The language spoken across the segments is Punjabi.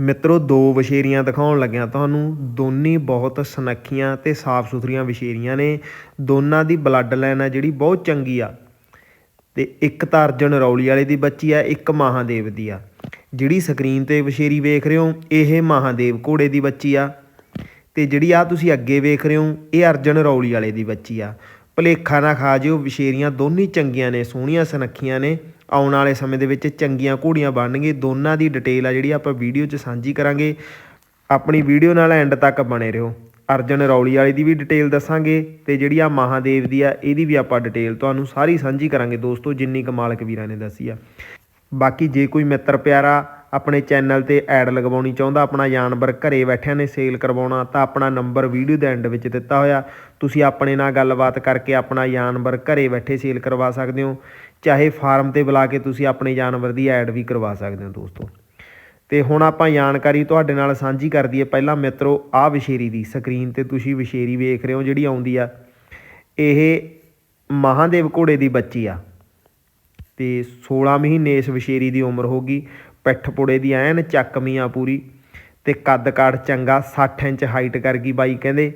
ਮਿੱਤਰੋ, ਦੋ ਵਛੇਰੀਆਂ ਦਿਖਾਉਣ ਲੱਗਿਆ ਤੁਹਾਨੂੰ। ਦੋਨੇ ਬਹੁਤ ਸੁਨੱਖੀਆਂ ਤੇ ਸਾਫ਼ ਸੁਥਰੀਆਂ ਵਛੇਰੀਆਂ ਨੇ। ਦੋਨਾਂ ਦੀ ਬਲੱਡ ਲਾਈਨ ਆ ਜਿਹੜੀ ਬਹੁਤ ਚੰਗੀ ਆ। ਤੇ ਇੱਕ ਤਾਂ ਅਰਜਨ ਰੌਲੀ ਵਾਲੇ ਦੀ ਬੱਚੀ ਆ, ਇੱਕ ਮਹਾਦੇਵ ਦੀ ਆ। ਜਿਹੜੀ ਸਕਰੀਨ ਤੇ ਵਛੇਰੀ ਵੇਖ ਰਹੇ ਹੋ, ਇਹ ਮਹਾਦੇਵ ਘੋੜੇ ਦੀ ਬੱਚੀ ਆ। ਤੇ ਜਿਹੜੀ ਆ ਤੁਸੀਂ ਅੱਗੇ ਵੇਖ ਰਹੇ ਹੋ, ਇਹ ਅਰਜਨ ਰੌਲੀ ਵਾਲੇ ਦੀ ਬੱਚੀ ਆ। ਭਲੇਖਾ ਨਾ ਖਾ ਜਿਓ ਵਛੇਰੀਆਂ ਦੋਨੇ ਚੰਗੀਆਂ ਨੇ, ਸੋਹਣੀਆਂ ਸੁਨੱਖੀਆਂ ਨੇ। ਆਉਣ ਵਾਲੇ ਸਮੇਂ ਦੇ ਵਿੱਚ ਚੰਗੀਆਂ ਘੋੜੀਆਂ ਬਣਨਗੇ। ਦੋਨਾਂ ਦੀ ਡਿਟੇਲ ਆ ਜਿਹੜੀ ਆਪਾਂ ਵੀਡੀਓ 'ਚ ਸਾਂਝੀ ਕਰਾਂਗੇ। ਆਪਣੀ ਵੀਡੀਓ ਨਾਲ ਐਂਡ ਤੱਕ ਬਣੇ ਰਹੋ। ਅਰਜਨ ਰੌਲੀ ਵਾਲੀ ਦੀ ਵੀ ਡਿਟੇਲ ਦੱਸਾਂਗੇ ਤੇ ਜਿਹੜੀ ਆ ਮਹਾਦੇਵ ਦੀ ਆ, ਇਹਦੀ ਵੀ ਆਪਾਂ ਡਿਟੇਲ ਤੁਹਾਨੂੰ ਸਾਰੀ ਸਾਂਝੀ ਕਰਾਂਗੇ। ਦੋਸਤੋ, ਜਿੰਨੀ ਕੁ ਮਾਲਕ ਵੀਰਾਂ ਨੇ ਦੱਸੀ ਆ। ਬਾਕੀ ਜੇ ਕੋਈ ਮਿੱਤਰ ਪਿਆਰਾ ਆਪਣੇ ਚੈਨਲ ਤੇ ਐਡ ਲਗਵਾਉਣੀ ਚਾਹੁੰਦਾ, ਆਪਣਾ ਜਾਨਵਰ ਘਰੇ ਬੈਠਿਆਂ ਨੇ ਸੇਲ ਕਰਵਾਉਣਾ, ਤਾਂ ਆਪਣਾ ਨੰਬਰ ਵੀਡੀਓ ਦੇ ਐਂਡ ਵਿੱਚ ਦਿੱਤਾ ਹੋਇਆ। ਤੁਸੀਂ ਆਪਣੇ ਨਾਲ ਗੱਲਬਾਤ ਕਰਕੇ ਆਪਣਾ ਜਾਨਵਰ ਘਰੇ ਬੈਠੇ ਸੇਲ ਕਰਵਾ ਸਕਦੇ ਹੋ। ਚਾਹੇ ਫਾਰਮ ਤੇ ਬੁਲਾ ਕੇ ਤੁਸੀਂ ਆਪਣੇ ਜਾਨਵਰ ਦੀ ਐਡ ਵੀ ਕਰਵਾ ਸਕਦੇ ਹੋ ਦੋਸਤੋ। ਤੇ ਹੁਣ ਆਪਾਂ ਜਾਣਕਾਰੀ ਤੁਹਾਡੇ ਨਾਲ ਸਾਂਝੀ ਕਰ ਦਈਏ। ਪਹਿਲਾਂ ਮਿੱਤਰੋ ਆਹ ਵਿਸ਼ੇਰੀ ਦੀ ਸਕਰੀਨ ਤੇ ਤੁਸੀਂ ਵਿਸ਼ੇਰੀ ਵੇਖ ਰਹੇ ਹੋ ਜਿਹੜੀ ਆਉਂਦੀ ਆ। ਇਹ ਮਹਾਦੇਵ ਘੋੜੇ ਦੀ ਬੱਚੀ ਆ। ਤੇ 16 ਮਹੀਨੇ ਇਸ ਵਿਸ਼ੇਰੀ ਦੀ ਉਮਰ ਹੋਗੀ ਪਿੱਠ ਪੁੜੇ ਦੀ ਐਨ ਚੱਕਮੀ ਆ ਪੂਰੀ ਤੇ ਕੱਦ ਕਾਠ ਚੰਗਾ 60 ਇੰਚ ਹਾਈਟ ਕਰ ਗਈ ਬਾਈ ਕਹਿੰਦੇ।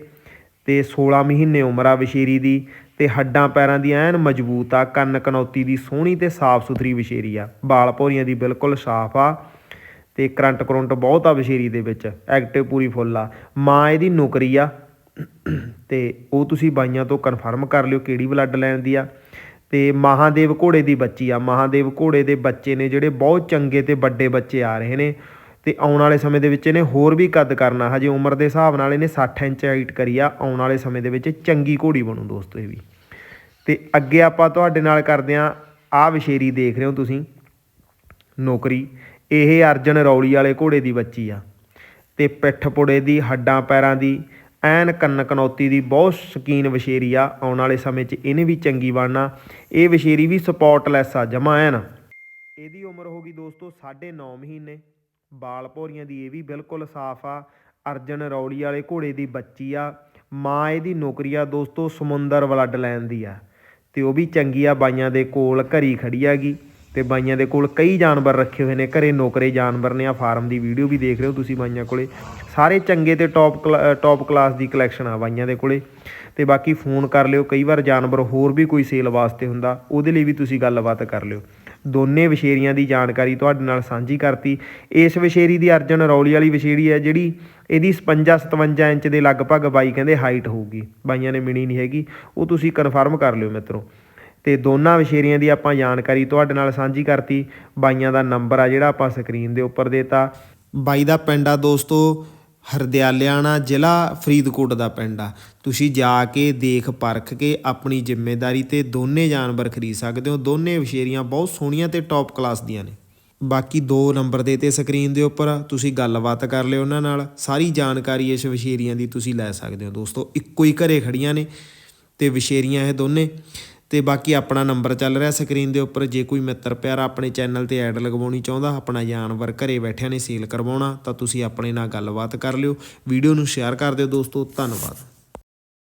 ਤੇ 16 ਮਹੀਨੇ ਉਮਰ ਆ ਵਿਸ਼ੇਰੀ ਦੀ ਤੇ ਹੱਡਾਂ ਪੈਰਾਂ ਦੀ ਐਨ ਮਜ਼ਬੂਤ ਆ, ਕੰਨ ਕਨੌਤੀ ਦੀ ਸੋਹਣੀ ਤੇ ਸਾਫ਼ ਸੁਥਰੀ ਵਿਸ਼ੇਰੀ ਆ। ਬਾਲ ਭੌਰੀਆਂ ਦੀ ਬਿਲਕੁਲ ਸਾਫ਼ ਆ ਤੇ ਕਰੰਟ ਕਰੰਟ ਬਹੁਤ ਆ ਵਿਸ਼ੇਰੀ ਦੇ ਵਿੱਚ, ਐਕਟਿਵ ਪੂਰੀ ਫੁੱਲ ਆ। ਮਾਂ ਇਹਦੀ ਨੌਕਰੀ ਆ ਤੇ ਉਹ ਤੁਸੀਂ ਬਾਈਆਂ ਤੋਂ ਕਨਫਰਮ ਕਰ ਲਿਓ ਕਿਹੜੀ ਬਲੱਡ ਲਾਈਨ ਦੀ ਆ। ਅਤੇ ਮਹਾਂਦੇਵ ਘੋੜੇ ਦੀ ਬੱਚੀ ਆ। ਮਹਾਂਦੇਵ ਘੋੜੇ ਦੇ ਬੱਚੇ ਨੇ ਜਿਹੜੇ ਬਹੁਤ ਚੰਗੇ ਅਤੇ ਵੱਡੇ ਬੱਚੇ ਆ ਰਹੇ ਨੇ ਅਤੇ ਆਉਣ ਵਾਲੇ ਸਮੇਂ ਦੇ ਵਿੱਚ ਇਹਨੇ ਹੋਰ ਵੀ ਕੱਦ ਕਰਨਾ। ਹਜੇ ਉਮਰ ਦੇ ਹਿਸਾਬ ਨਾਲ ਇਹਨੇ ਸੱਠ ਇੰਚ ਹਾਈਟ ਕਰੀ ਆ। ਆਉਣ ਵਾਲੇ ਸਮੇਂ ਦੇ ਵਿੱਚ ਚੰਗੀ ਘੋੜੀ ਬਣੂ ਦੋਸਤੋ ਇਹ ਵੀ। ਅਤੇ ਅੱਗੇ ਆਪਾਂ ਤੁਹਾਡੇ ਨਾਲ ਕਰਦੇ ਹਾਂ ਆਹ ਵਿਸ਼ੇਰੀ ਦੇਖ ਰਹੇ ਹੋ ਤੁਸੀਂ। ਨੌਕਰੀ। ਇਹ ਅਰਜਨ ਰੌਲੀ ਵਾਲੇ ਘੋੜੇ ਦੀ ਬੱਚੀ ਆ। ਅਤੇ ਪਿੱਠ ਪੁੜੇ ਦੀ, ਹੱਡਾਂ ਪੈਰਾਂ ਦੀ ਐਨ ਕੰਨ ਕਨੌਤੀ ਦੀ ਬਹੁਤ ਸ਼ਕੀਨ ਵਿਸ਼ੇਰੀ ਆ, ਆਉਣ ਵਾਲੇ ਸਮੇਂ 'ਚ ਇਹਨੇ ਵੀ ਚੰਗੀ ਬਣਨਾ। ਇਹ ਵਿਸ਼ੇਰੀ ਵੀ ਸਪੌਟਲੈਸ ਆ, ਜਮਾ ਐਨ। ਇਹਦੀ ਉਮਰ ਹੋ ਗਈ ਦੋਸਤੋ 9.5 ਮਹੀਨੇ। ਬਾਲ ਭੌਰੀਆਂ ਦੀ ਇਹ ਵੀ ਬਿਲਕੁਲ ਸਾਫ਼ ਆ। ਅਰਜਨ ਰੌਲੀ ਵਾਲੇ ਘੋੜੇ ਦੀ ਬੱਚੀ ਆ। ਮਾਂ ਇਹਦੀ ਨੌਕਰੀ ਆ ਦੋਸਤੋ ਸਮੁੰਦਰ ਬਲੱਡ ਲੈਣ ਦੀ ਆ। ਤੇ ਉਹ ਵੀ ਚੰਗੀ ਆ, ਬਾਈਆਂ ਦੇ ਕੋਲ ਘਰੀ ਖੜੀ ਹੈਗੀ। ਤੇ ਬਾਈਆਂ ਦੇ ਕੋਲ ਕਈ ਜਾਨਵਰ ਰੱਖੇ ਹੋਏ ਨੇ, ਘਰੇ ਨੌਕਰੇ ਜਾਨਵਰ ਨੇ। ਆ ਫਾਰਮ ਦੀ ਵੀਡੀਓ ਵੀ ਦੇਖ ਰਹੇ ਹੋ ਤੁਸੀਂ ਬਾਈਆਂ ਕੋਲੇ। ਸਾਰੇ ਚੰਗੇ ਤੇ ਟੌਪ ਟੌਪ ਕਲਾਸ ਦੀ ਕਲੈਕਸ਼ਨ ਆ ਬਾਈਆਂ ਦੇ ਕੋਲੇ। ਤੇ ਬਾਕੀ ਫੋਨ ਕਰ ਲਿਓ, ਕਈ ਵਾਰ ਜਾਨਵਰ ਹੋਰ ਵੀ ਕੋਈ ਸੇਲ ਵਾਸਤੇ ਹੁੰਦਾ, ਉਹਦੇ ਲਈ ਵੀ ਤੁਸੀਂ ਗੱਲਬਾਤ ਕਰ ਲਿਓ। ਦੋਨੇ ਵਿਸ਼ੇਰੀਆਂ ਦੀ ਜਾਣਕਾਰੀ ਤੁਹਾਡੇ ਨਾਲ ਸਾਂਝੀ ਕਰਤੀ। ਇਸ ਵਿਸ਼ੇਰੀ ਦੀ ਅਰਜਨ ਰੌਲੀ ਵਾਲੀ ਵਿਸ਼ੇਰੀ ਹੈ ਜਿਹੜੀ ਇਹਦੀ 55 57 ਇੰਚ ਦੇ ਲਗਭਗ ਬਾਈ ਕਹਿੰਦੇ ਹਾਈਟ ਹੋਊਗੀ। ਬਾਈਆਂ ਨੇ ਮਿਣੀ ਨਹੀਂ ਹੈਗੀ, ਉਹ ਤੁਸੀਂ ਕਨਫਰਮ ਕਰ ਲਿਓ ਮਿੱਤਰੋ। ਤੇ ਦੋਨਾਂ ਵਿਸ਼ੇਰੀਆਂ ਦੀ ਆਪਾਂ ਜਾਣਕਾਰੀ ਤੁਹਾਡੇ ਨਾਲ ਸਾਂਝੀ ਕਰਤੀ। ਬਾਈਆਂ ਦਾ ਨੰਬਰ ਆ ਜਿਹੜਾ ਆਪਾਂ ਸਕਰੀਨ ਦੇ ਉੱਪਰ ਦੇਤਾ। ਬਾਈ ਦਾ ਪਿੰਡ ਆ ਦੋਸਤੋ, ਹਰਦਿਆਲਿਆਣਾ ਜ਼ਿਲ੍ਹਾ ਫਰੀਦਕੋਟ ਦਾ ਪਿੰਡ ਆ। ਤੁਸੀਂ ਜਾ ਕੇ ਦੇਖ ਪਰਖ ਕੇ ਆਪਣੀ ਜ਼ਿੰਮੇਵਾਰੀ ਤੇ ਦੋਨੇ ਜਾਨਵਰ ਖਰੀਦ ਸਕਦੇ ਹੋ। ਦੋਨੇ ਵਿਸ਼ੇਰੀਆਂ ਬਹੁਤ ਸੋਹਣੀਆਂ ਤੇ ਟੌਪ ਕਲਾਸ ਦੀਆਂ ਨੇ। ਬਾਕੀ ਦੋ ਨੰਬਰ ਦੇ ਤੇ ਸਕਰੀਨ ਦੇ ਉੱਪਰ, ਤੁਸੀਂ ਗੱਲਬਾਤ ਕਰ ਲਿਓ ਉਹਨਾਂ ਨਾਲ। ਸਾਰੀ ਜਾਣਕਾਰੀ ਇਸ ਵਿਸ਼ੇਰੀਆਂ ਦੀ ਤੁਸੀਂ ਲੈ ਸਕਦੇ ਹੋ। ਦੋਸਤੋ, ਇੱਕੋ ਹੀ ਘਰੇ ਖੜੀਆਂ ਨੇ ਤੇ ਵਿਸ਼ੇਰੀਆਂ ਇਹ ਦੋਨੇ। ਤੇ ਬਾਕੀ ਆਪਣਾ ਨੰਬਰ ਚੱਲ ਰਿਹਾ ਸਕਰੀਨ ਦੇ ਉੱਪਰ। ਜੇ ਕੋਈ ਮਿੱਤਰ ਪਿਆਰਾ ਆਪਣੇ ਚੈਨਲ ਤੇ ਐਡ ਲਗਵਾਉਣੀ ਚਾਹੁੰਦਾ, ਆਪਣਾ ਜਾਨਵਰ ਘਰੇ ਬੈਠਿਆਂ ਨੇ ਸੇਲ ਕਰਵਾਉਣਾ, ਤਾਂ ਤੁਸੀਂ ਆਪਣੇ ਨਾਲ ਗੱਲਬਾਤ ਕਰ ਲਿਓ। ਵੀਡੀਓ ਨੂੰ ਸ਼ੇਅਰ ਕਰ ਦਿਓ ਦੋਸਤੋ, ਧੰਨਵਾਦ।